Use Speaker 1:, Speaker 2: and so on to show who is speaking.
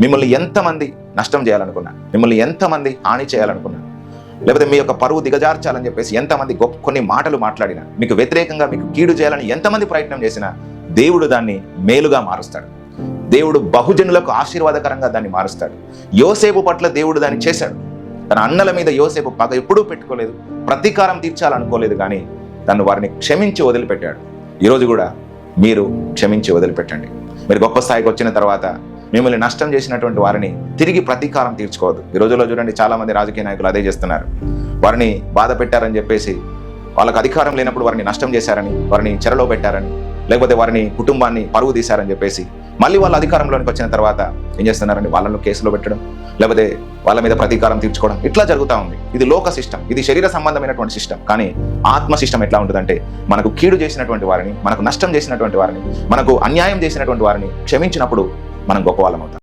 Speaker 1: మిమ్మల్ని ఎంతమంది నష్టం చేయాలనుకున్నా మిమ్మల్ని ఎంతమంది హాని చేయాలనుకున్నా లేకపోతే మీ యొక్క పరువు దిగజార్చాలని చెప్పేసి ఎంతమంది గొప్ప కొన్ని మాటలు మాట్లాడినా మీకు వ్యతిరేకంగా మీకు కీడు చేయాలని ఎంతమంది ప్రయత్నం చేసినా దేవుడు దాన్ని మేలుగా మారుస్తాడు. దేవుడు బహుజనులకు ఆశీర్వాదకరంగా దాన్ని మారుస్తాడు. యోసేపు పట్ల దేవుడు దాన్ని చేశాడు. తన అన్నల మీద యోసేపు పగ ఎప్పుడూ పెట్టుకోలేదు ప్రతీకారం తీర్చాలనుకోలేదు కానీ తను వారిని క్షమించి వదిలిపెట్టాడు. ఈరోజు కూడా మీరు క్షమించి వదిలిపెట్టండి. మీరు గొప్ప స్థాయికి వచ్చిన తర్వాత మిమ్మల్ని నష్టం చేసినటువంటి వారిని తిరిగి ప్రతీకారం తీర్చుకోవద్దు. ఈ రోజుల్లో చూడండి చాలామంది రాజకీయ నాయకులు అదే చేస్తున్నారు. వారిని బాధ పెట్టారని చెప్పేసి వాళ్ళకి అధికారం లేనప్పుడు వారిని నష్టం చేశారని వారిని చెరలో పెట్టారని లేకపోతే వారిని కుటుంబాన్ని పరువు తీశారని చెప్పేసి మళ్ళీ వాళ్ళ అధికారంలోనికి వచ్చిన తర్వాత ఏం చేస్తున్నారని వాళ్ళను కేసులో పెట్టడం లేకపోతే వాళ్ళ మీద ప్రతీకారం తీర్చుకోవడం ఇట్లా జరుగుతూ ఉంది. ఇది లోక సిస్టమ్ ఇది శరీర సంబంధమైనటువంటి సిస్టమ్ కానీ ఆత్మ సిస్టమ్ ఎట్లా ఉంటుందంటే మనకు కీడు చేసినటువంటి వారిని మనకు నష్టం చేసినటువంటి వారిని మనకు అన్యాయం చేసినటువంటి వారిని క్షమించినప్పుడు మనం గొప్ప వాళ్ళం అవుతాం.